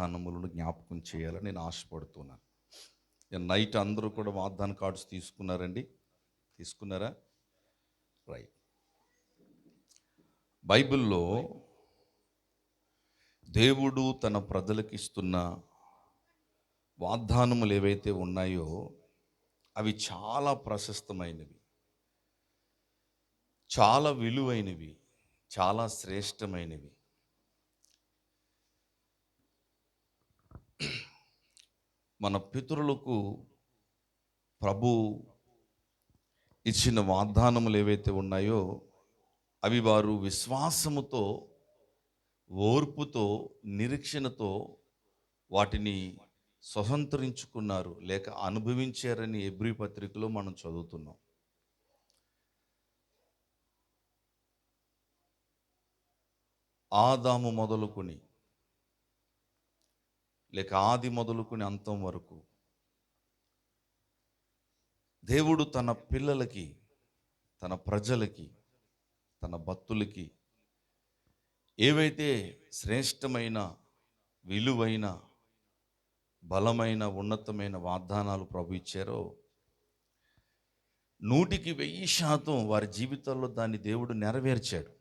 వాగ్దానములను జ్ఞాపకం చేయాలని నేను ఆశపడుతున్నాను. నేను నైట్ అందరూ కూడా వాగ్దాన కార్డ్స్ తీసుకున్నారండి. తీసుకున్నారా? రైట్. బైబిల్లో దేవుడు తన ప్రజలకు ఇస్తున్న వాగ్దానములు ఏవైతే ఉన్నాయో అవి చాలా ప్రశస్తమైనవి. చాలా విలువైనవి. చాలా శ్రేష్టమైనవి. మన పితరులకు ప్రభు ఇచ్చిన వాగ్దానములు ఏవైతే ఉన్నాయో అవి వారు విశ్వాసముతో ఓర్పుతో నిరీక్షణతో వాటిని స్వతంత్రించుకున్నారు లేక అనుభవించారని ఎబ్రి పత్రికలో మనం చదువుతున్నాం. ఆదాము మొదలుకొని లేక ఆది మొదలుకుని అంతం వరకు దేవుడు తన పిల్లలకి తన ప్రజలకి తన భక్తులకి ఏవైతే శ్రేష్టమైన విలువైన బలమైన ఉన్నతమైన వాగ్దానాలు ప్రభు ఇచ్చారో నూటికి వెయ్యి శాతం వారి జీవితాల్లో దాన్ని దేవుడు నెరవేర్చాడు.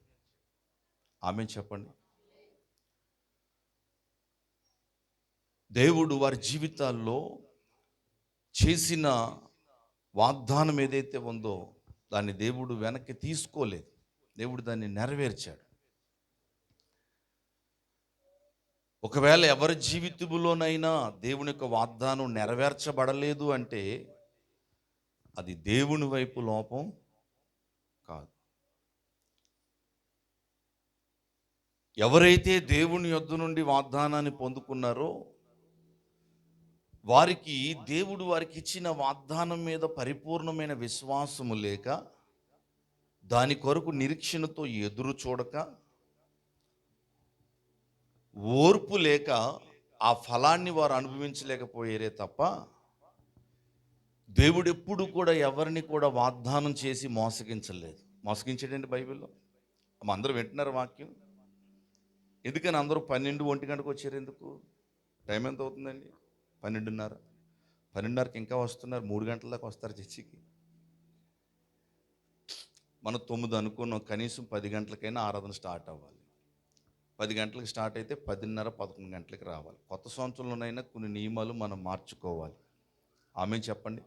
ఆమె చెప్పండి. దేవుడు వారి జీవితాల్లో చేసిన వాగ్దానం ఏదైతే ఉందో దాన్ని దేవుడు వెనక్కి తీసుకోలేదు. దేవుడు దాన్ని నెరవేర్చాడు. ఒకవేళ ఎవరి జీవితంలోనైనా దేవుని యొక్క వాగ్దానం నెరవేర్చబడలేదు అంటే అది దేవుని వైపు లోపం కాదు. ఎవరైతే దేవుని యొద్ద నుండి వాగ్దానాన్ని పొందుకున్నారో వారికి దేవుడు వారికి ఇచ్చిన వాగ్దానం మీద పరిపూర్ణమైన విశ్వాసము లేక దాని కొరకు నిరీక్షణతో ఎదురు చూడక ఓర్పు లేక ఆ ఫలాన్ని వారు అనుభవించలేకపోయారే తప్ప దేవుడు ఎప్పుడు కూడా ఎవరిని కూడా వాగ్దానం చేసి మోసగించలేదు. మోసగించాడండి బైబిల్లో? అందరూ వింటున్నారు వాక్యం. ఎందుకని అందరూ పన్నెండు ఒంటి గంటకు వచ్చారు ఎందుకు? టైం ఎంత అవుతుందండి? పన్నెండున్నర. పన్నెండున్నరకి ఇంకా వస్తున్నారు. మూడు గంటల దాకా వస్తారు చర్చికి. మనం తొమ్మిది అనుకున్నాం. కనీసం పది గంటలకైనా ఆరాధన స్టార్ట్ అవ్వాలి. పది గంటలకు స్టార్ట్ అయితే పదిన్నర పదకొండు గంటలకు రావాలి. కొత్త సంవత్సరంలోనైనా కొన్ని నియమాలు మనం మార్చుకోవాలి. ఆమె చెప్పండి.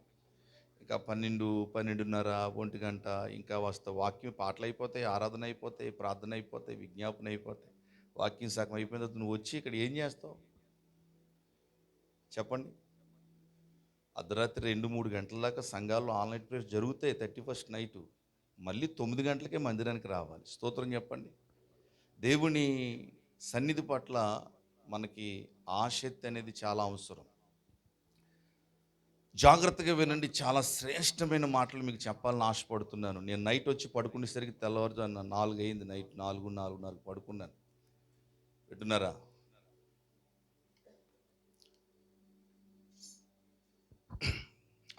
ఇంకా పన్నెండు పన్నెండున్నర ఒంటి గంట ఇంకా వస్తా. వాక్యం పాటలు అయిపోతాయి ఆరాధన అయిపోతాయి ప్రార్థన అయిపోతాయి విజ్ఞాపన అయిపోతాయి. వాక్యం సగం అయిపోయిన తర్వాత నువ్వు వచ్చి ఇక్కడ ఏం చేస్తావు? చెప్పండి. అర్ధరాత్రి రెండు మూడు గంటల దాకా సంఘాల్లో ఆన్లైన్ ప్రేయర్స్ జరుగుతాయి థర్టీ ఫస్ట్ నైటు. మళ్ళీ తొమ్మిది గంటలకే మందిరానికి రావాలి. స్తోత్రం చెప్పండి. దేవుని సన్నిధి పట్ల మనకి ఆసక్తి అనేది చాలా అవసరం. జాగ్రత్తగా వినండి. చాలా శ్రేష్టమైన మాటలు మీకు చెప్పాలని ఆశపడుతున్నాను. నేను నైట్ వచ్చి పడుకునేసరికి తెల్లవారుజామున నాలుగు అయింది నైట్ నాలుగు నాలుగున్నర పడుకున్నాను. వింటున్నారా?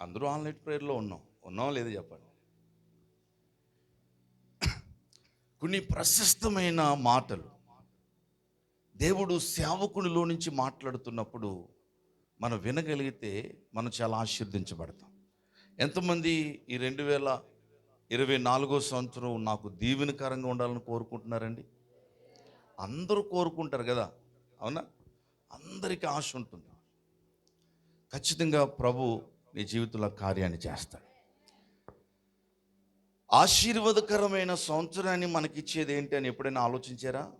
అందరూ ఆన్లైన్ ప్రేయర్లో ఉన్నాం. ఉన్నాం లేదు చెప్పండి? కొన్ని ప్రశస్తమైన మాటలు. దేవుడు సేవకునిలో నుంచి మాట్లాడుతున్నప్పుడు మనం వినగలిగితే మనం చాలా ఆశీర్దించబడతాం ఎంతమంది ఈ రెండు వేల ఇరవై నాలుగో సంవత్సరం నాకు దీవెనకరంగా ఉండాలని కోరుకుంటున్నారండి? అందరూ కోరుకుంటారు కదా? అవునా? అందరికీ ఆశ ఉంటుంది. ఖచ్చితంగా ప్రభు నీ జీవితంలో కార్యాన్ని చేస్తాడు. ఆశీర్వాదకరమైన సంవత్సరాన్ని మనకిచ్చేది ఏంటి అని ఎప్పుడైనా ఆలోచించారా?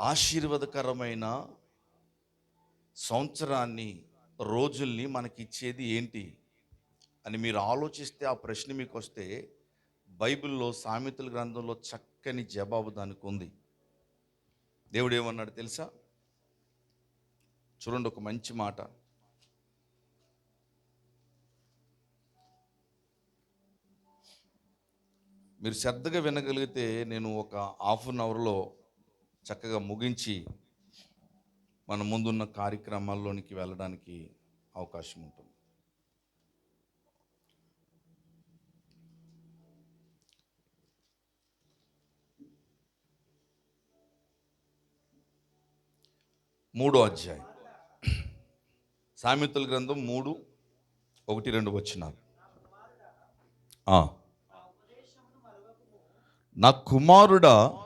ఆశీర్వాదకరమైన సంవత్సరాన్ని రోజుల్ని మనకిచ్చేది ఏంటి అని మీరు ఆలోచిస్తే ఆ ప్రశ్న మీకు వస్తే బైబిల్లో సామెతల గ్రంథంలో చక్కని జవాబు దానికి ఉంది దేవుడు ఏమన్నాడు తెలుసా? చూడండి ఒక మంచి మాట. మీరు శ్రద్ధగా వినగలిగితే నేను ఒక హాఫ్ అన్ అవర్లో చక్కగా ముగించి మన ముందున్న కార్యక్రమాల్లోనికి వెళ్ళడానికి అవకాశం ఉంటుంది. మూడో అధ్యాయం. సామెతల గ్రంథం మూడు ఒకటి రెండు వచ్చినారు నా కుమారుడా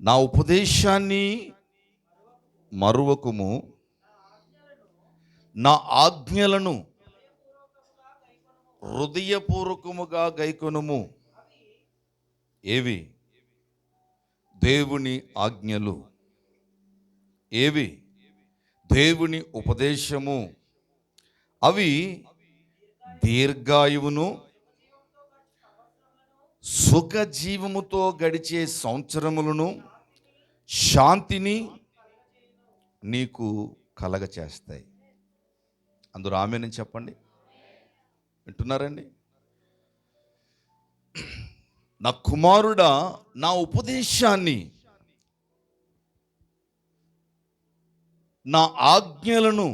నా ఉపదేశాన్ని మరువకుము నా ఆజ్ఞలను హృదయపూర్వకముగా గైకొనుము. ఏవి? దేవుని ఆజ్ఞలు. ఏవి? దేవుని ఉపదేశము. అవి దీర్ఘాయువును సుఖజీవముతో గడిచే సంవత్సరములను శాంతిని నీకు కలగచేస్తాయి. అందరూ ఆమెనని చెప్పండి? వింటున్నారండి? నా కుమారుడా నా ఉపదేశాన్ని నా ఆజ్ఞలను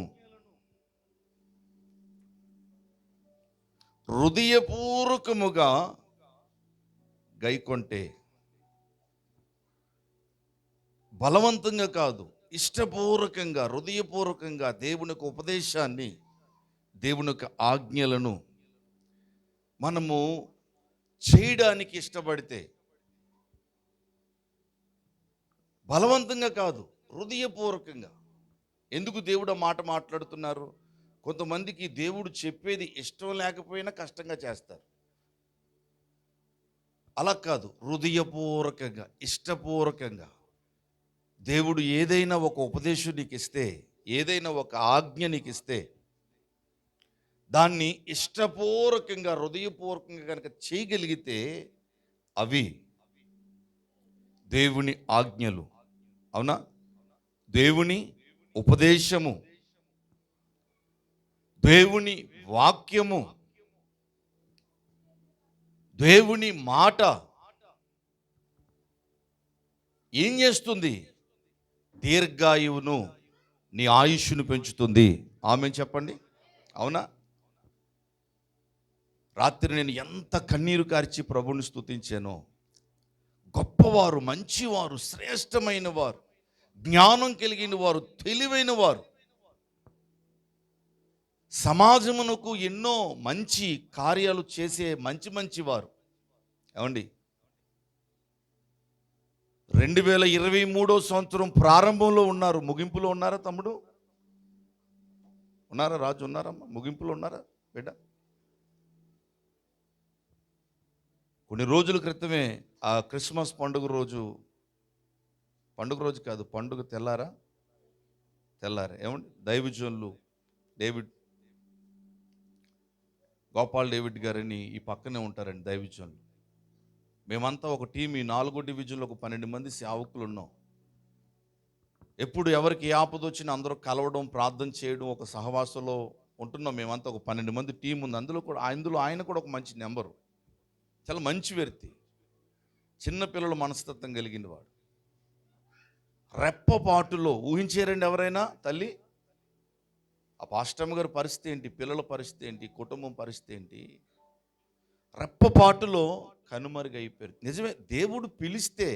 హృదయపూర్వకముగా గైకొంటే బలవంతంగా కాదు ఇష్టపూర్వకంగా హృదయపూర్వకంగా దేవుని ఉపదేశాన్ని దేవునికి ఆజ్ఞలను మనము చేయడానికి ఇష్టపడితే బలవంతంగా కాదు హృదయపూర్వకంగా ఎందుకు దేవుడు ఆ మాట మాట్లాడుతున్నారు? కొంతమందికి దేవుడు చెప్పేది ఇష్టం లేకపోయినా కష్టంగా చేస్తారు. అలా కాదు హృదయపూర్వకంగా ఇష్టపూర్వకంగా. దేవుడు ఏదైనా ఒక ఉపదేశం నీకు ఇస్తే ఏదైనా ఒక ఆజ్ఞ నీకు ఇస్తే దాన్ని ఇష్టపూర్వకంగా హృదయపూర్వకంగా కనుక చేయగలిగితే అవి దేవుని ఆజ్ఞలు. అవునా? దేవుని ఉపదేశము దేవుని వాక్యము దేవుని మాట ఏం చేస్తుంది? దీర్ఘాయువును నీ ఆయుష్ను పెంచుతుంది. ఆమె చెప్పండి? అవునా? రాత్రి నేను ఎంత కన్నీరు కార్చి ప్రభుని స్తుతించానో గొప్పవారు మంచివారు శ్రేష్టమైన వారు జ్ఞానం కలిగిన వారు తెలివైన వారు. సమాజమునకు ఎన్నో మంచి కార్యాలు చేసే మంచి మంచి వారు. ఏమండి? రెండు వేల ఇరవై మూడో సంవత్సరం ప్రారంభంలో ఉన్నారు. ముగింపులో ఉన్నారా తమ్ముడు? ఉన్నారా? రాజు ఉన్నారమ్మా? ముగింపులో ఉన్నారా? బిడ్డ? కొన్ని రోజుల క్రితమే ఆ క్రిస్మస్ పండుగ రోజు పండుగ రోజు కాదు పండుగ తెల్లారా? తెల్లారా. ఏమండి? దైవజనులు డేవిడ్ గోపాల్ డేవిడ్ గారని ఈ పక్కనే ఉంటారండి దైవజనులు. మేమంతా ఒక టీం ఈ నాలుగో డివిజన్లో ఒక పన్నెండు మంది సేవకులు ఉన్నాం. ఎప్పుడు ఎవరికి ఏ ఆపద వచ్చినా అందరూ కలవడం ప్రార్థన చేయడం ఒక సహవాసంలో ఉంటున్నాం. మేమంతా ఒక పన్నెండు మంది టీం ఉంది. అందులో కూడా అందులో ఆయన కూడా ఒక మంచి నెంబరు. చాలా మంచి వ్యక్తి. చిన్నపిల్లల మనస్తత్వం కలిగిన వాడు రెప్పపాటులో ఊహించారండి ఎవరైనా? తల్లి ఆ పాస్టమ్ గారి పరిస్థితి ఏంటి? పిల్లల పరిస్థితి ఏంటి? కుటుంబం పరిస్థితి ఏంటి? రెప్పపాటులో కనుమరుగైపోయారు నిజమే దేవుడు పిలిస్తే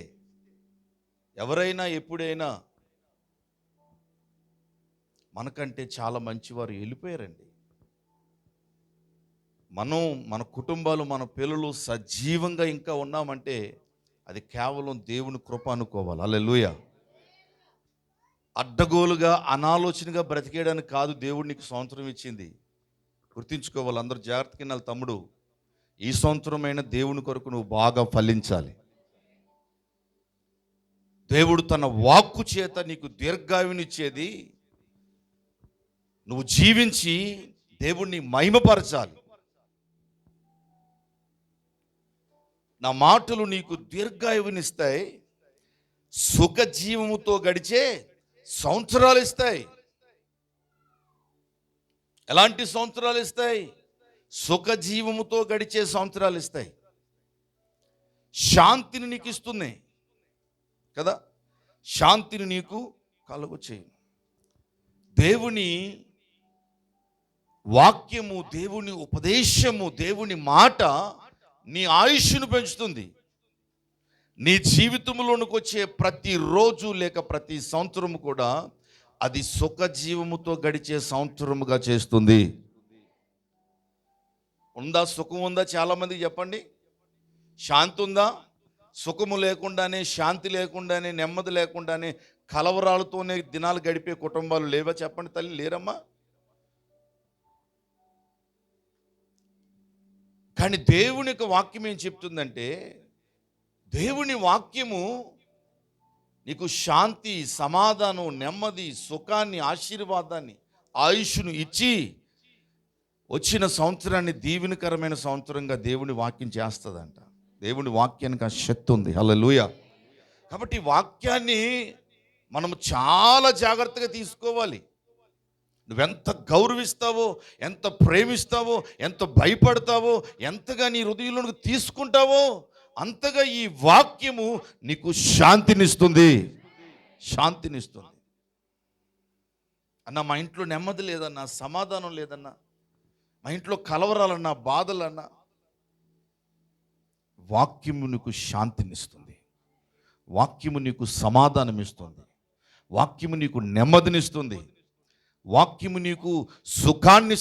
ఎవరైనా ఎప్పుడైనా మనకంటే చాలా మంచివారు వెళ్ళిపోయారండి. మనం మన కుటుంబాలు మన పిల్లలు సజీవంగా ఇంకా ఉన్నామంటే అది కేవలం దేవుని కృప అనుకోవాలి. అల్లెలుయ అడ్డగోలుగా అనాలోచనగా బ్రతికేయడానికి కాదు దేవుడు నీకు సంవత్సరం ఇచ్చింది. గుర్తించుకోవాలి అందరూ జాగ్రత్తగా నా తమ్ముడు. ఈ సంవత్సరమైన దేవుని కొరకు నువ్వు బాగా ఫలించాలి. దేవుడు తన వాక్కు చేత నీకు దీర్ఘాయునిచ్చేది నువ్వు జీవించి దేవుణ్ణి మహిమపరచాలి. నా మాటలు నీకు దీర్ఘాయువునిస్తాయి. సుఖ జీవముతో గడిచే సంవత్సరాలు ఇస్తాయి. ఎలాంటి సంవత్సరాలు ఇస్తాయి? సుఖ జీవముతో గడిచే సంవత్సరాలు ఇస్తాయి. శాంతిని నీకు ఇస్తుంది కదా? శాంతిని నీకు కలుగు చేయి దేవుని వాక్యము దేవుని ఉపదేశము దేవుని మాట నీ ఆయుష్ను పెంచుతుంది. నీ జీవితంలోనికి వచ్చే ప్రతి రోజు లేక ప్రతి సంవత్సరం కూడా అది సుఖ జీవముతో గడిచే సంవత్సరముగా చేస్తుంది. ఉందా? సుఖం ఉందా? చాలామంది చెప్పండి. శాంతి ఉందా? సుఖము లేకుండానే శాంతి లేకుండానే నెమ్మది లేకుండానే కలవరాలతోనే దినాలు గడిపే కుటుంబాలు లేవా? చెప్పండి తల్లి లేరమ్మా? కానీ దేవుని యొక్క వాక్యం ఏం చెప్తుందంటే దేవుని వాక్యము నీకు శాంతి సమాధానం నెమ్మది సుఖాన్ని ఆశీర్వాదాన్ని ఆయుష్ను ఇచ్చి వచ్చిన సంవత్సరాన్ని దీవెనకరమైన సంవత్సరంగా దేవుని వాక్యం చేస్తుందంట. దేవుని వాక్యానికి ఆ శక్తి ఉంది. హల్లెలూయా. కాబట్టి వాక్యాన్ని మనం చాలా జాగ్రత్తగా తీసుకోవాలి. నువ్వెంత గౌరవిస్తావో ఎంత ప్రేమిస్తావో ఎంత భయపడతావో ఎంతగా నీ హృదయంలోనికి తీసుకుంటావో అంతగా ఈ వాక్యము నీకు శాంతినిస్తుంది. శాంతినిస్తుంది. అన్న మా ఇంట్లో నెమ్మది లేదన్నా సమాధానం లేదన్నా మా ఇంట్లో కలవరాలన్నా బాధలన్నా వాక్యము నీకు శాంతినిస్తుంది. వాక్యము నీకు సమాధానం ఇస్తుంది వాక్యము నీకు నెమ్మదినిస్తుంది. వాక్యము నీకు సుఖాన్ని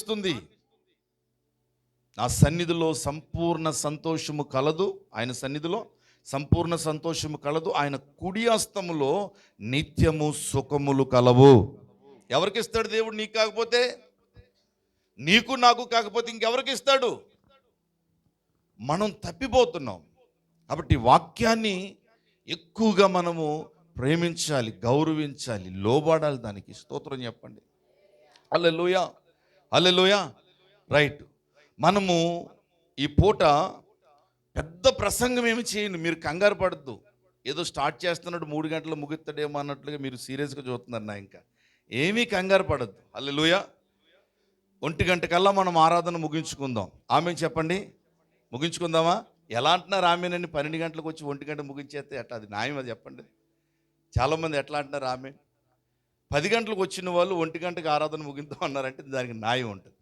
ఆ నా సన్నిధిలో సంపూర్ణ సంతోషము కలదు ఆయన సన్నిధిలో సంపూర్ణ సంతోషము కలదు ఆయన కుడి హస్తములో నిత్యము సుఖములు కలవు. ఎవరికి ఇస్తాడు దేవుడు నీకు కాకపోతే? నీకు నాకు కాకపోతే ఇంకెవరికి ఇస్తాడు మనం తప్పిపోతున్నాం. కాబట్టి వాక్యాన్ని ఎక్కువగా మనము ప్రేమించాలి గౌరవించాలి లోబడాలి దానికి. స్తోత్రం చెప్పండి. Alleluia alleluia right. మనము ఈ పూట పెద్ద ప్రసంగం ఏమి చేయండి. మీరు కంగారు పడద్దు. ఏదో స్టార్ట్ చేస్తున్నట్టు మూడు గంటలు ముగిస్తాడేమో అన్నట్లుగా మీరు సీరియస్గా చూస్తున్నారు నా ఇంకా. ఏమీ కంగారు పడద్దు. అల్లెలుయా ఒంటి గంట కల్లా మనం ఆరాధన ముగించుకుందాం. ఆమె చెప్పండి? ముగించుకుందామా? ఎలా అంటున్నారు ఆమెనని పన్నెండు గంటలకు వచ్చి ఒంటి గంట ముగించేస్తే ఎట్లా? అది న్యాయం అది చెప్పండి. చాలామంది ఎట్లా అంటున్నారు ఆమె? పది గంటలకు వచ్చిన వాళ్ళు ఒంటి గంటకి ఆరాధన ముగిద్దాం అన్నారంటే దానికి న్యాయం ఉంటుంది.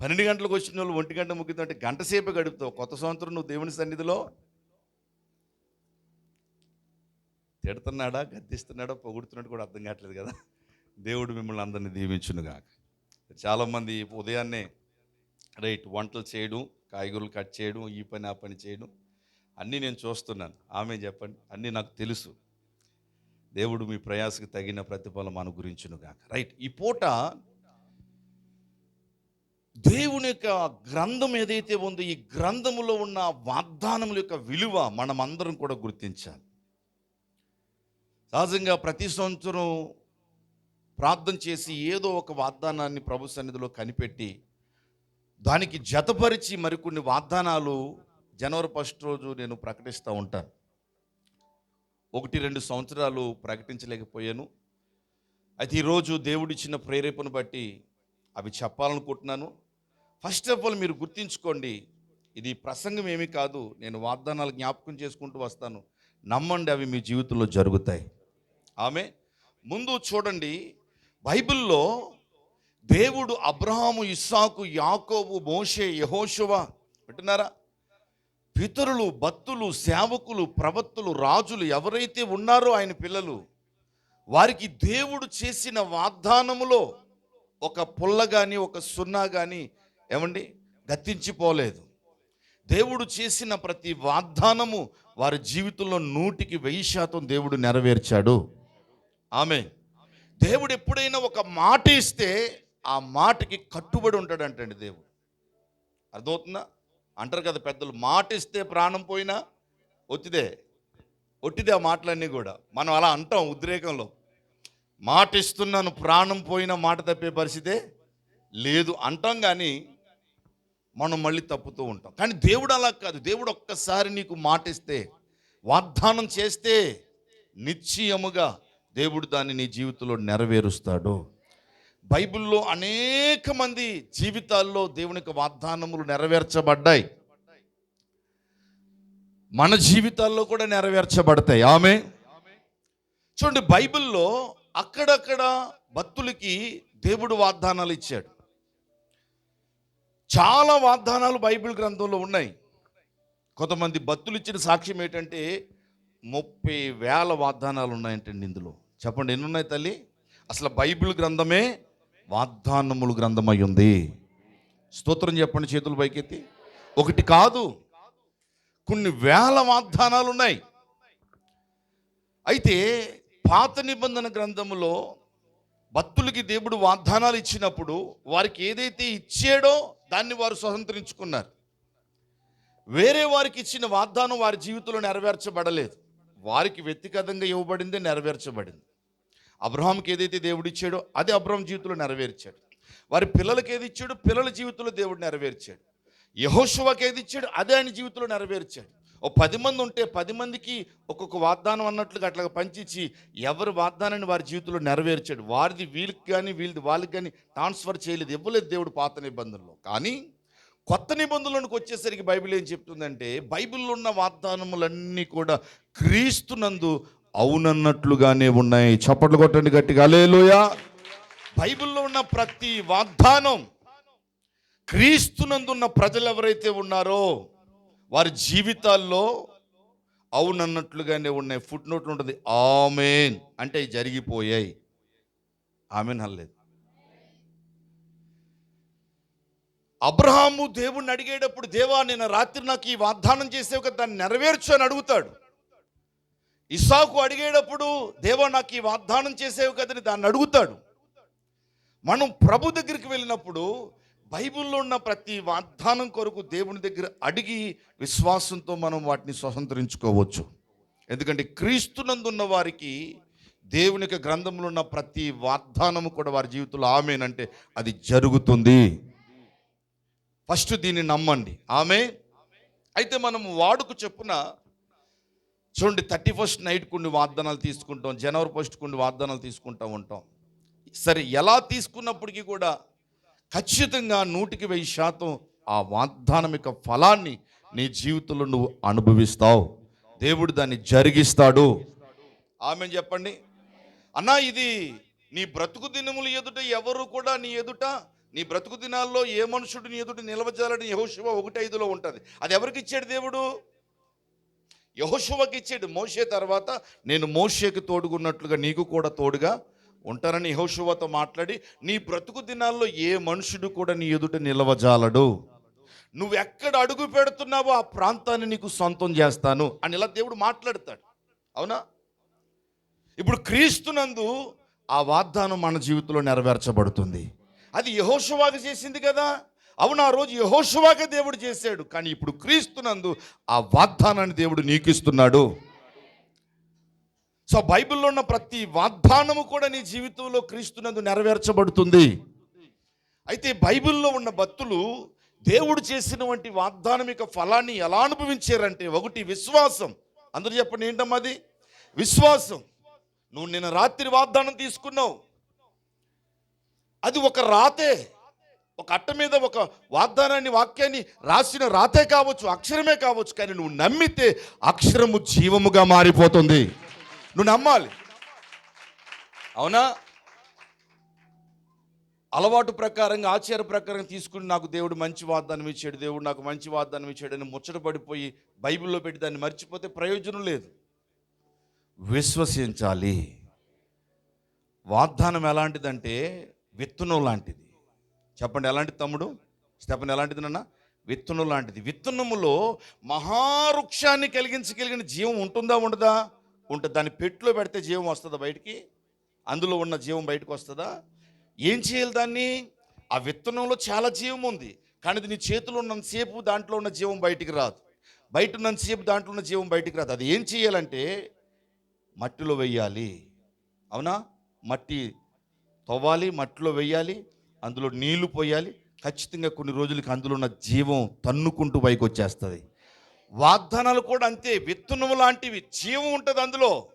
పన్నెండు గంటలకు వచ్చిన వాళ్ళు ఒంటి గంట ముగిద్దాం అంటే గంట సేపే గడుపుతావు. కొత్త సంవత్సరం నువ్వు దేవుని సన్నిధిలో తిడుతున్నాడా గద్దిస్తున్నాడా పొగుడుతున్నాడు కూడా అర్థం కావట్లేదు కదా. దేవుడు మిమ్మల్ని అందరినీ దీవించునుగాక. చాలామంది ఉదయాన్నే రైట్ వంటలు చేయడం కాయగూరలు కట్ చేయడం ఈ పని ఆ పని చేయడం అన్నీ నేను చూస్తున్నాను. ఆమె చెప్పండి అన్నీ నాకు తెలుసు. దేవుడు మీ ప్రయాసకు తగిన ప్రతిఫలం అనుగురించునుగాక రైట్ ఈ పూట దేవుని యొక్క గ్రంథం ఏదైతే ఉందో ఈ గ్రంథములో ఉన్న వాగ్దానముల యొక్క విలువ మనం అందరం కూడా గుర్తించాలి. సహజంగా ప్రతి సంవత్సరం ప్రార్థన చేసి ఏదో ఒక వాగ్దానాన్ని ప్రభు సన్నిధిలో కనిపెట్టి దానికి జతపరిచి మరికొన్ని వాగ్దానాలు జనవరి ఫస్ట్ రోజు నేను ప్రకటిస్తూ ఉంటాను. ఒకటి రెండు సంవత్సరాలు ప్రకటించలేకపోయాను. అయితే ఈరోజు దేవుడిచ్చిన ప్రేరేపణ బట్టి అవి చెప్పాలనుకుంటున్నాను. ఫస్ట్ ఆఫ్ ఆల్ మీరు గుర్తించుకోండి ఇది ప్రసంగం ఏమీ కాదు నేను వాగ్దానాలు జ్ఞాపకం చేసుకుంటూ వస్తాను. నమ్మండి అవి మీ జీవితంలో జరుగుతాయి. ఆమె ముందు చూడండి బైబిల్లో దేవుడు అబ్రహాము ఇస్సాకు యాకోబు మోషే యహోశువ వింటున్నారా? పితరులు భక్తులు సేవకులు ప్రవక్తులు రాజులు ఎవరైతే ఉన్నారో ఆయన పిల్లలు వారికి దేవుడు చేసిన వాగ్దానములో ఒక పుల్ల కానీ ఒక సున్నా కానీ ఏమండి? గతించిపోలేదు. దేవుడు చేసిన ప్రతి వాగ్దానము వారి జీవితంలో నూటికి వెయ్యి శాతం దేవుడు నెరవేర్చాడు. ఆమె దేవుడు ఎప్పుడైనా ఒక మాట ఇస్తే ఆ మాటకి కట్టుబడి ఉంటాడంటండి దేవుడు. అర్థమవుతుందా? అంటారు కదా పెద్దలు మాట ఇస్తే ప్రాణం పోయినా ఒత్తిదే. ఒట్టిదే ఆ మాటలన్నీ కూడా. మనం అలా అంటాం ఉద్రేకంలో. మాట ఇస్తున్నాను ప్రాణం పోయిన మాట తప్పే పరిస్థితే లేదు. అంటాం కానీ మనం మళ్ళీ తప్పుతూ ఉంటాం. కానీ దేవుడు అలా కాదు. దేవుడు ఒక్కసారి నీకు మాటిస్తే వాగ్దానం చేస్తే నిశ్చయముగా దేవుడు దాన్ని నీ జీవితంలో నెరవేరుస్తాడు. బైబిల్లో అనేక మంది జీవితాల్లో దేవుని యొక్క వాగ్దానములు నెరవేర్చబడ్డాయి. మన జీవితాల్లో కూడా నెరవేర్చబడతాయి. ఆమె చూడండి బైబిల్లో అక్కడక్కడ భక్తులకి దేవుడు వాగ్దానాలు ఇచ్చాడు. చాలా వాగ్దానాలు బైబిల్ గ్రంథంలో ఉన్నాయి. కొంతమంది భక్తులు ఇచ్చిన సాక్ష్యం ఏంటంటే ముప్పై వేల వాగ్దానాలు ఉన్నాయంటండి ఇందులో. చెప్పండి ఎన్ని ఉన్నాయి తల్లి? అసలు బైబిల్ గ్రంథమే వాగ్దానములు గ్రంథమై ఉంది. స్తోత్రం చెప్పండి చేతులు పైకెత్తి. ఒకటి కాదు కొన్ని వేల వాగ్దానాలు ఉన్నాయి. అయితే పాత నిబంధన గ్రంథములో భక్తులకి దేవుడు వాగ్దానాలు ఇచ్చినప్పుడు వారికి ఏదైతే ఇచ్చాడో దాన్ని వారు స్వతంత్రించుకున్నారు. వేరే వారికి ఇచ్చిన వాగ్దానం వారి జీవితంలో నెరవేర్చబడలేదు. వారికి వ్యక్తిగతంగా ఇవ్వబడిందే నెరవేర్చబడింది. అబ్రహాంకి ఏదైతే దేవుడు ఇచ్చాడో అది అబ్రహాం జీవితంలో నెరవేర్చాడు. వారి పిల్లలకి ఏది ఇచ్చాడో పిల్లల జీవితంలో దేవుడు నెరవేర్చాడు. యహోశువకి ఏది ఇచ్చాడు అదే ఆయన జీవితంలో నెరవేర్చాడు. ఓ పది మంది ఉంటే పది మందికి ఒక్కొక్క వాగ్దానం అన్నట్లుగా అట్లా పంచిచ్చి ఎవరి వాగ్దానాన్ని వారి జీవితంలో నెరవేర్చాడు? వారిది వీళ్ళకి కానీ వీళ్ళది వాళ్ళకి కానీ ట్రాన్స్ఫర్ చేయలేదు ఇవ్వలేదు దేవుడు పాత నిబంధనలో. కానీ కొత్త నిబంధనలకు వచ్చేసరికి బైబిల్ ఏం చెప్తుందంటే బైబిల్లో ఉన్న వాగ్దానములన్నీ కూడా క్రీస్తునందు అవునన్నట్లుగానే ఉన్నాయి. చప్పట్లు కొట్టండి గట్టిగా. అలేలోయా బైబిల్లో ఉన్న ప్రతి వాగ్దానం క్రీస్తునందున్న ప్రజలు ఎవరైతే ఉన్నారో వారి జీవితాల్లో అవునన్నట్లుగానే ఉన్నాయి ఫుట్ నోట్లు ఉంటుంది. ఆమెన్. అంటే జరిగిపోయాయి. ఆమెన్ అనలేదు. అబ్రహాము దేవుణ్ణి అడిగేటప్పుడు దేవా నేను రాత్రి నాకు ఈ వాగ్దానం చేసేవి కదా దాన్ని నెరవేర్చు అని అడుగుతాడు. ఇసాకు అడిగేటప్పుడు దేవా నాకు ఈ వాగ్దానం చేసేవి కదని దాన్ని అడుగుతాడు. మనం ప్రభు దగ్గరికి వెళ్ళినప్పుడు బైబిల్లో ఉన్న ప్రతి వాగ్దానం కొరకు దేవుని దగ్గర అడిగి విశ్వాసంతో మనం వాటిని స్వతంత్రించుకోవచ్చు. ఎందుకంటే క్రీస్తునందున్న వారికి దేవుని యొక్క గ్రంథంలో ఉన్న ప్రతి వాగ్దానము కూడా వారి జీవితంలో ఆమెనంటే అది జరుగుతుంది. ఫస్ట్ దీన్ని నమ్మండి. ఆమె అయితే మనం వాడుకు చెప్పున చూడండి థర్టీ ఫస్ట్ నైట్ కొన్ని వాగ్దానాలు తీసుకుంటాం జనవరి ఫస్ట్ కొన్ని వాగ్దానాలు తీసుకుంటూ ఉంటాం. సరే ఎలా తీసుకున్నప్పటికీ కూడా ఖచ్చితంగా నూటికి వెయ్యి శాతం ఆ వాగ్దానం యొక్క ఫలాన్ని నీ జీవితంలో నువ్వు అనుభవిస్తావు. దేవుడు దాన్ని జరిగిస్తాడు. ఆమె చెప్పండి. అన్నా ఇది నీ బ్రతుకు దినములు ఎదుట ఎవరు కూడా నీ ఎదుట నీ బ్రతుకు దినాల్లో ఏ మనుషుడు నీ ఎదుట నిలవజాలని యహోశివ ఒకటి ఐదులో ఉంటుంది. అది ఎవరికి ఇచ్చాడు దేవుడు? యహోశివకి ఇచ్చాడు. మోషే తర్వాత నేను మోషేకి తోడుగున్నట్లుగా నీకు కూడా తోడుగా ఉంటారని యహోశువతో మాట్లాడి నీ బ్రతుకు దినాల్లో ఏ మనుషుడు కూడా నీ ఎదుట నిలవజాలడు. నువ్వు ఎక్కడ అడుగు పెడుతున్నావో ఆ ప్రాంతాన్ని నీకు సొంతం చేస్తాను అని ఇలా దేవుడు మాట్లాడతాడు. అవునా? ఇప్పుడు క్రీస్తునందు ఆ వాగ్దానం మన జీవితంలో నెరవేర్చబడుతుంది. అది యహోశువాకి చేసింది కదా. అవును ఆ రోజు యహోశువాకే దేవుడు చేశాడు. కానీ ఇప్పుడు క్రీస్తునందు ఆ వాగ్దానాన్ని దేవుడు నీకు ఇస్తున్నాడు సో బైబిల్లో ఉన్న ప్రతి వాగ్దానము కూడా నీ జీవితంలో క్రీస్తునందు నెరవేర్చబడుతుంది. అయితే బైబిల్లో ఉన్న భక్తులు దేవుడు చేసినటువంటి వాగ్దానం యొక్క ఫలాన్ని ఎలా అనుభవించారంటే ఒకటి విశ్వాసం. అందరూ చెప్పండి ఏంటమ్మా అది? విశ్వాసం. నువ్వు నిన్న రాత్రి వాగ్దానం తీసుకున్నావు. అది ఒక రాతే. ఒక అట్ట మీద ఒక వాగ్దానాన్ని వాక్యాన్ని రాసిన రాతే కావచ్చు అక్షరమే కావచ్చు కానీ నువ్వు నమ్మితే అక్షరము జీవముగా మారిపోతుంది. నువ్వు నమ్మాలి. అవునా? అలవాటు ప్రకారంగా ఆచార ప్రకారం తీసుకుని నాకు దేవుడు మంచి వాగ్దానం ఇచ్చాడు దేవుడు నాకు మంచి వాగ్దానం ఇచ్చాడు అని ముచ్చట పడిపోయి బైబిల్లో పెట్టి దాన్ని మర్చిపోతే ప్రయోజనం లేదు. విశ్వసించాలి. వాగ్దానం ఎలాంటిదంటే విత్తనం లాంటిది. చెప్పండి ఎలాంటి తమ్ముడు? స్టెపన్ ఎలాంటిది నాన్న? విత్తనం లాంటిది. విత్తనములో మహావృక్షాన్ని కలిగించగలిగిన జీవం ఉంటుందా ఉండదా? ఉంటుంది దాన్ని పెట్టులో పెడితే జీవం వస్తుందా బయటికి? అందులో ఉన్న జీవం బయటకు వస్తుందా? ఏం చేయాలి దాన్ని? ఆ విత్తనంలో చాలా జీవం ఉంది కానీ అది నీ చేతిలో ఉన్నంతసేపు దాంట్లో ఉన్న జీవం బయటికి రాదు. బయట ఉన్నంతసేపు దాంట్లో ఉన్న జీవం బయటికి రాదు. అది ఏం చేయాలంటే మట్టిలో వెయ్యాలి అవునా? మట్టి తవ్వాలి మట్టిలో వెయ్యాలి అందులో నీళ్ళు పోయాలి. ఖచ్చితంగా కొన్ని రోజులకి అందులో ఉన్న జీవం తన్నుకుంటూ పైకి వచ్చేస్తుంది. వాగ్దానాలు కూడా అంతే విత్తనము లాంటివి జీవం ఉంటుంది అందులో.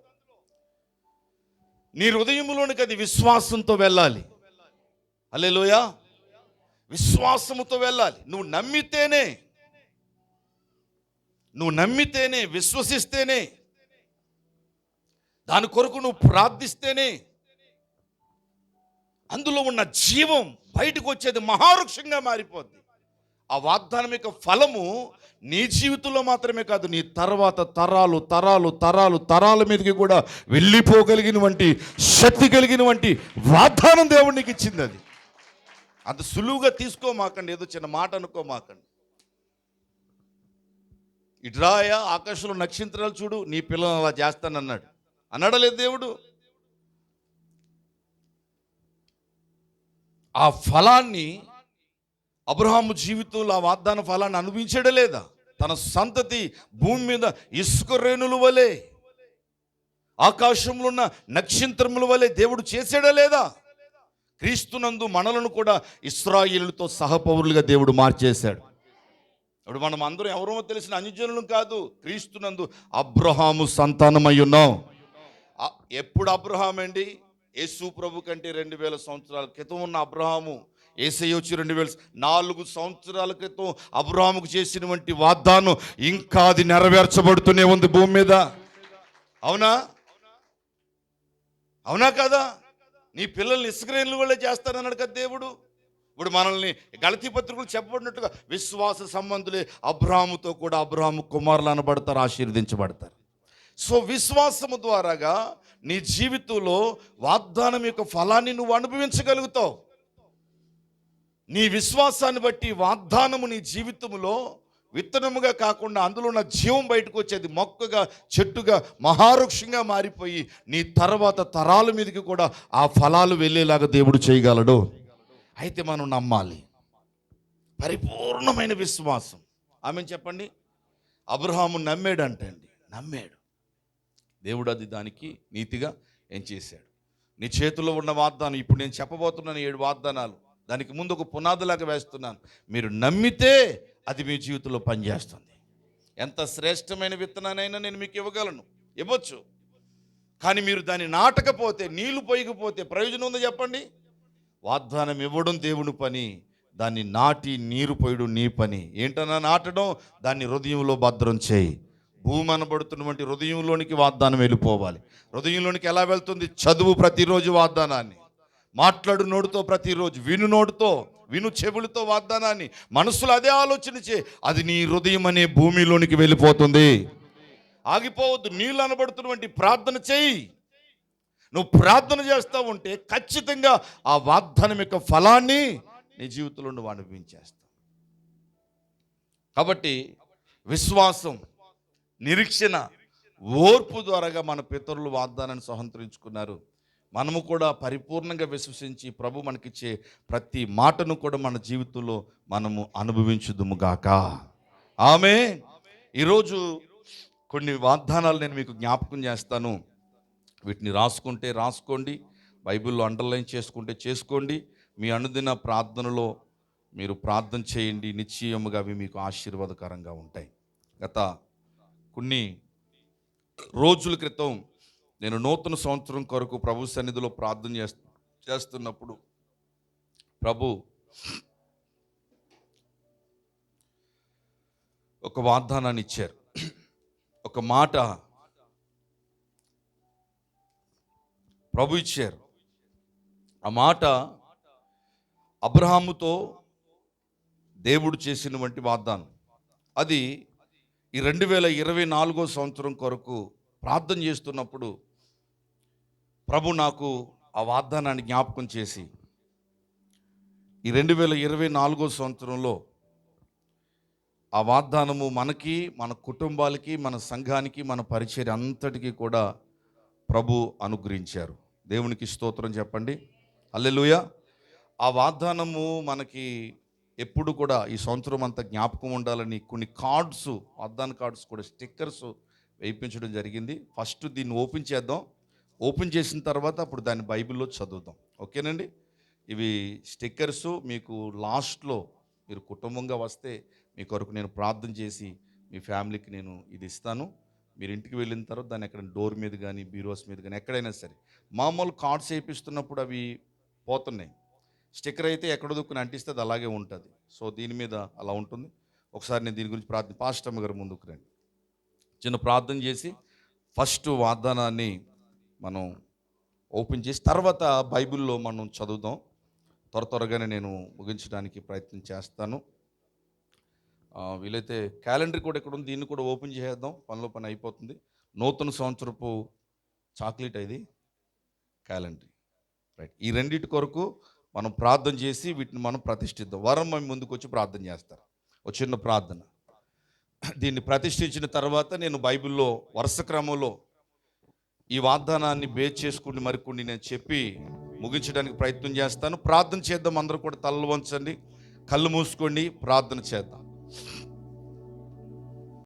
నీ హృదయంలోనికి అది విశ్వాసంతో వెళ్ళాలి. అల్లెలోయ విశ్వాసముతో వెళ్ళాలి. నువ్వు నమ్మితేనే నువ్వు నమ్మితేనే విశ్వసిస్తేనే దాని కొరకు నువ్వు ప్రార్థిస్తేనే అందులో ఉన్న జీవం బయటకు వచ్చేది మహావృక్షంగా మారిపోద్ది. ఆ వాగ్దానం యొక్క ఫలము నీ జీవితంలో మాత్రమే కాదు నీ తర్వాత తరాలు తరాలు తరాలు తరాల మీదకి కూడా వెళ్ళిపోగలిగిన వంటి శక్తి కలిగిన వంటి వాగ్దానం దేవుడు నీకు ఇచ్చింది అది. అంత సులువుగా తీసుకోమాకండి ఏదో చిన్న మాట అనుకోమాకండి. ఇడ్రాయ ఆకాశంలో నక్షత్రాలు చూడు నీ పిల్లలు అలా చేస్తానన్నాడు. అన్నాడా దేవుడు. ఆ ఫలాన్ని అబ్రహాము జీవితంలో ఆ వాగ్దాన ఫలాన్ని అనుభవించడే లేదా? తన సంతతి భూమి మీద ఇసుక రేణుల వలె ఆకాశంలో ఉన్న నక్షత్రముల వలె దేవుడు చేసాడా లేదా? క్రీస్తునందు మనలను కూడా ఇస్రాయిలుతో సహపౌరులుగా దేవుడు మార్చేశాడు. ఇప్పుడు మనం అందరం ఎవరో తెలిసిన అన్యజనులు కాదు క్రీస్తునందు అబ్రహాము సంతానమై ఉన్నాం. ఎప్పుడు అబ్రహాం అండి యేసు ప్రభు కంటే రెండు వేల సంవత్సరాల క్రితం ఉన్న అబ్రహాము ఏసై వచ్చి రెండు వేల నాలుగు సంవత్సరాల క్రితం అబ్రాహాముకు చేసినటువంటి వాగ్దానం ఇంకా అది నెరవేర్చబడుతూనే ఉంది భూమి మీద. అవునా? అవునా కదా? నీ పిల్లల్ని ఇసుక్రేన్లు వల్లే చేస్తానన్నాడు కదా దేవుడు. ఇప్పుడు మనల్ని గలతీ పత్రికలు చెప్పబడినట్టుగా విశ్వాస సంబంధులే అబ్రాహాముతో కూడా అబ్రాహాము కుమారులు అనబడతారు ఆశీర్వదించబడతారు. సో విశ్వాసము ద్వారాగా నీ జీవితంలో వాగ్దానం యొక్క ఫలాన్ని నువ్వు అనుభవించగలుగుతావు. నీ విశ్వాసాన్ని బట్టి వాగ్దానము నీ జీవితంలో విత్తనముగా కాకుండా అందులో ఉన్న జీవం బయటకు వచ్చేది మొక్కగా చెట్టుగా మహారుక్షంగా మారిపోయి నీ తర్వాత తరాల మీదకి కూడా ఆ ఫలాలు వెళ్ళేలాగా దేవుడు చేయగలడు. అయితే మనం నమ్మాలి. పరిపూర్ణమైన విశ్వాసం. ఆమె చెప్పండి? అబ్రహాము నమ్మాడు అంటండి నమ్మాడు. దేవుడు అది దానికి నీతిగా ఏం చేశాడు? నీ చేతిలో ఉన్న వాగ్దానం ఇప్పుడు నేను చెప్పబోతున్నాను ఏడు వాగ్దానాలు. దానికి ముందు ఒక పునాదిలాగా వేస్తున్నాను. మీరు నమ్మితే అది మీ జీవితంలో పనిచేస్తుంది. ఎంత శ్రేష్టమైన విత్తనానైనా నేను మీకు ఇవ్వగలను. ఇవ్వచ్చు. కానీ మీరు దాన్ని నాటకపోతే నీళ్ళు పోయకపోతే ప్రయోజనం ఉందో చెప్పండి? వాగ్దానం ఇవ్వడం దేవుని పని దాన్ని నాటి నీరు పోయడం నీ పని. ఏంటన్నా నాటడం? దాన్ని హృదయంలో భద్రం చేయి. భూమి అనబడుతున్నటువంటి హృదయంలోనికి వాగ్దానం వెళ్ళిపోవాలి. హృదయంలోనికి ఎలా వెళ్తుంది? చదువు ప్రతిరోజు వాగ్దానాన్ని. మాట్లాడు నోటితో ప్రతిరోజు విను నోటితో విను చెవులతో వాగ్దానాన్ని. మనసులో అదే ఆలోచన చే అది నీ హృదయం అనే భూమిలోనికి వెళ్ళిపోతుంది. ఆగిపోవద్దు నీళ్ళు అనబడుతున్నటువంటి ప్రార్థన చేయి. నువ్వు ప్రార్థన చేస్తూ ఉంటే ఖచ్చితంగా ఆ వాగ్దానం యొక్క ఫలాన్ని నీ జీవితంలో నువ్వు అనుభవించేస్తావు. కాబట్టి విశ్వాసం నిరీక్షణ ఓర్పు ద్వారాగా మన పితరులు వాగ్దానాన్ని సహంతరించుకున్నారు మనము కూడా పరిపూర్ణంగా విశ్వసించి ప్రభు మనకిచ్చే ప్రతి మాటను కూడా మన జీవితంలో మనము అనుభవించుదుముగాక ఆమె. ఈరోజు కొన్ని వాగ్దానాలు నేను మీకు జ్ఞాపకం చేస్తాను. వీటిని రాసుకుంటే రాసుకోండి బైబిల్లో అండర్లైన్ చేసుకుంటే చేసుకోండి. మీ అనుదిన ప్రార్థనలో మీరు ప్రార్థన చేయండి నిశ్చయముగా అవి మీకు ఆశీర్వాదకరంగా ఉంటాయి. గత కొన్ని రోజుల క్రితం నేను నూతన సంవత్సరం కొరకు ప్రభు సన్నిధిలో ప్రార్థన చేస్తు చేస్తున్నప్పుడు ప్రభు ఒక వాగ్దానాన్ని ఇచ్చారు. ఒక మాట ప్రభు ఇచ్చారు. ఆ మాట అబ్రహాముతో దేవుడు చేసినటువంటి వాగ్దానం. అది ఈ రెండు వేల ఇరవై నాలుగో సంవత్సరం కొరకు ప్రార్థన చేస్తున్నప్పుడు ప్రభు నాకు ఆ వాగ్దానాన్ని జ్ఞాపకం చేసి ఈ రెండు వేల ఇరవై నాలుగో సంవత్సరంలో ఆ వాగ్దానము మనకి మన కుటుంబాలకి మన సంఘానికి మన పరిచయం అంతటికీ కూడా ప్రభు అనుగ్రహించారు. దేవునికి స్తోత్రం చెప్పండి. అల్లెలుయ ఆ వాగ్దానము మనకి ఎప్పుడు కూడా ఈ సంవత్సరం అంతా జ్ఞాపకం ఉండాలని కొన్ని కార్డ్స్ వాగ్దాన కార్డ్స్ కూడా స్టిక్కర్స్ వేయించడం జరిగింది. ఫస్ట్ దీన్ని ఓపెన్ చేద్దాం. ఓపెన్ చేసిన తర్వాత అప్పుడు దాన్ని బైబిల్లో చదువుదాం ఓకేనండి? ఇవి స్టిక్కర్స్ మీకు లాస్ట్లో మీరు కుటుంబంగా వస్తే మీ కొరకు నేను ప్రార్థన చేసి మీ ఫ్యామిలీకి నేను ఇది ఇస్తాను. మీరు ఇంటికి వెళ్ళిన తర్వాత దాన్ని ఎక్కడ డోర్ మీద కానీ బీరోస్ మీద కానీ ఎక్కడైనా సరే. మామూలు కార్డ్స్ వేయిస్తున్నప్పుడు అవి పోతున్నాయి. స్టిక్కర్ అయితే ఎక్కడ దుక్కుని అంటిస్తే అది అలాగే ఉంటుంది. సో దీని మీద అలా ఉంటుంది. ఒకసారి నేను దీని గురించి ప్రార్థన పాస్టమ్మ గారు ముందుకు రండి. చిన్న ప్రార్థన చేసి ఫస్ట్ వాగ్దానాన్ని మనం ఓపెన్ చేసి తర్వాత బైబిల్లో మనం చదువుదాం. త్వర త్వరగానే నేను ముగించడానికి ప్రయత్నం చేస్తాను. వీలైతే క్యాలెండర్ కూడా ఇక్కడ ఉంది. దీన్ని కూడా ఓపెన్ చేసేద్దాం. పనిలో పని అయిపోతుంది. నూతన సంవత్సరపు చాక్లెట్ ఇది. క్యాలెండర్. రైట్. ఈ రెండింటి కొరకు మనం ప్రార్థన చేసి వీటిని మనం ప్రతిష్ఠిద్దాం. వరం మేము ముందుకు వచ్చి ప్రార్థన చేస్తారు. ఒక చిన్న ప్రార్థన. దీన్ని ప్రతిష్ఠించిన తర్వాత నేను బైబిల్లో వరుస క్రమంలో ఈ వాగ్దానాన్ని బేస్ చేసుకుని మరికొన్ని నేను చెప్పి ముగించడానికి ప్రయత్నం చేస్తాను. ప్రార్థన చేద్దాం. అందరూ కూడా తలలు వంచండి. కళ్ళు మూసుకోండి. ప్రార్థన చేద్దాం.